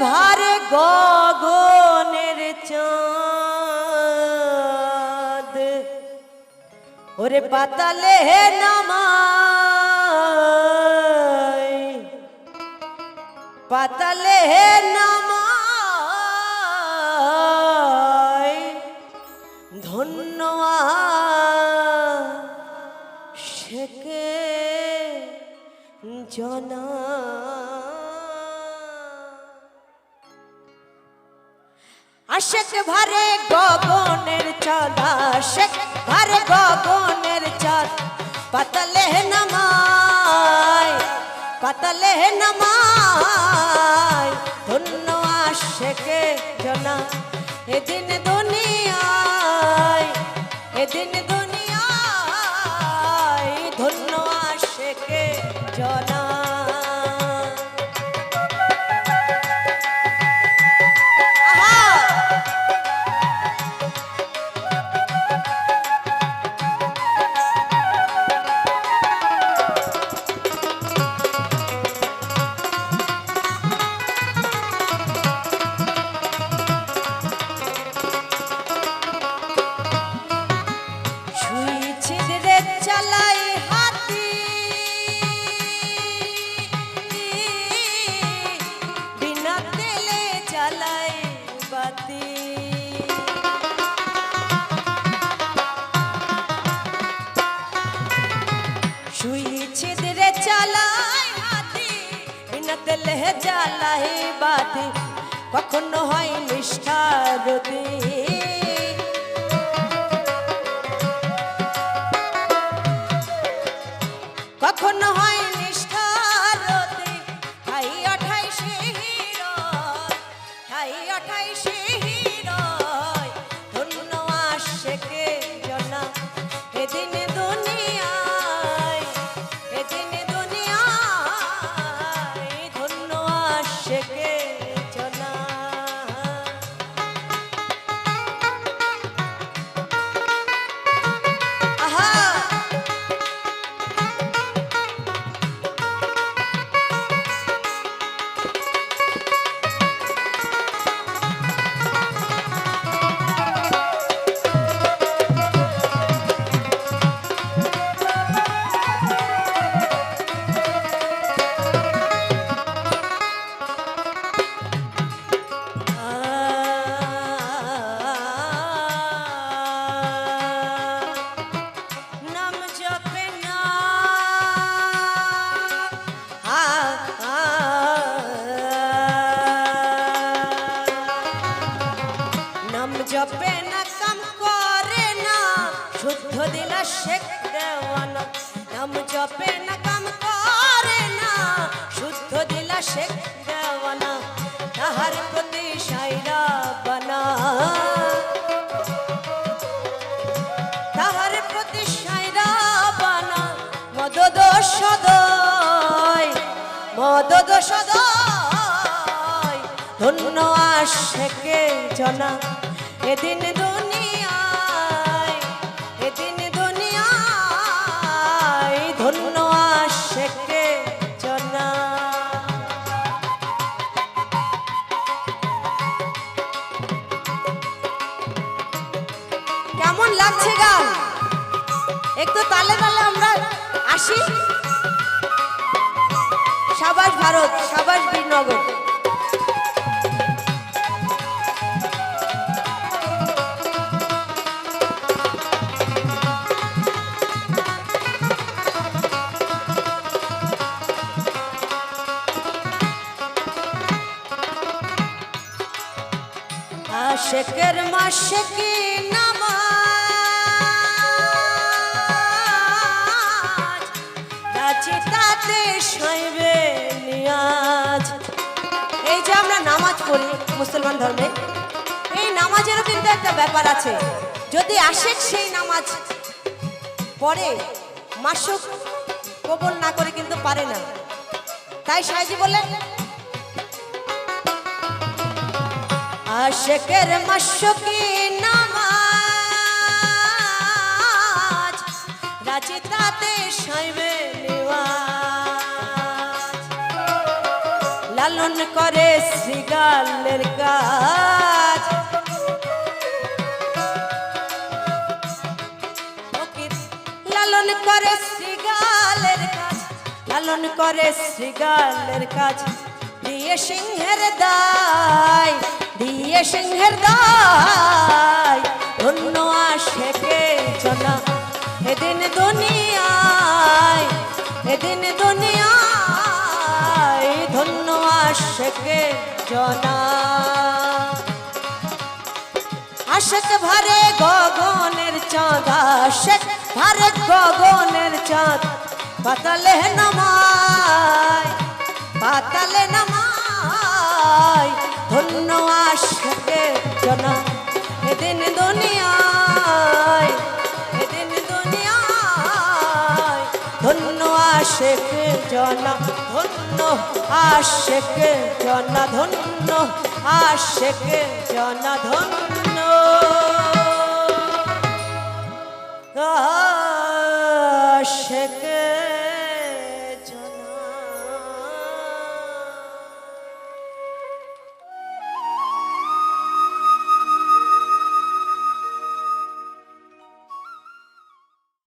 ভারে গগনের চাঁদ। ওরে পাতালে নামাই। পাতালে নামাই। আশেক ভারে গগনের চাঁদ, আশেক ভারে গগনের চাঁদ। পাতালে নামাই পাতালে নামাই, ধন্য আশেকে জনা। এদিন দুনিয়ায় এদিন দুনিয়ায় ধন্য আশেকে জনা। চালাই বাতি। কখনো হয় নিষ্ঠারতি জপে না কাম করে না। শুদ্ধ দিলা শেখ দেওয়ানা। নাম জপে না কাম করে না। শুদ্ধ দিলা শেখ দেওয়ানা। তাহার প্রতি সাইরা বানা। তাহার প্রতি সাইরা বানা। মদদ সদয় মদদ সদয়। ধন্য আশেকে জনা। এদিন দুনিয়ায় এদিন দুনিয়ায় ধন্য আশেকে কেমন লাগছে গান? একটু তালে তালে আমরা আসি। সাবাস ভারত, সাবাস আশেকের মাসে কি নামাজ? রাজি সইবে নিয়াজ। এই যে আমরা নামাজ পড়ি মুসলমান ধর্মে, এই নামাজেরও কিন্তু একটা ব্যাপার আছে। যদি আশেক সেই নামাজ পড়ে, মাসুক কবল না করে কিন্তু পারে না। তাই সাইজি বললেন আশেকের মাসুকি নামাজ। রাজিতাতে সাইবে লালন করে শ্রীগালের কাজ। লালন করে শ্রীগালের কাজ। লালন করে শ্রীগালের কাজ। দিয়ে সিংহের দায়। দিয়ে সিংহের দায়, ধন্য আশেকে জনা এদিন দুনিয়ায় এদিন দুনিয়ায় ধন্য আশেকে জনা আশেক ভরে গগনের চাঁদ, আশেক ভরে গগনের চাঁদ। পাতালে নমায় পাতালে নামায়। আশেকে জনা। এদিন দুনিয়ায় এদিন দুনিয়ায় ধন্য আশেক জনা, ধন্য আশেক জনা, ধন্য আশেক জনা, ধন্য। আশেক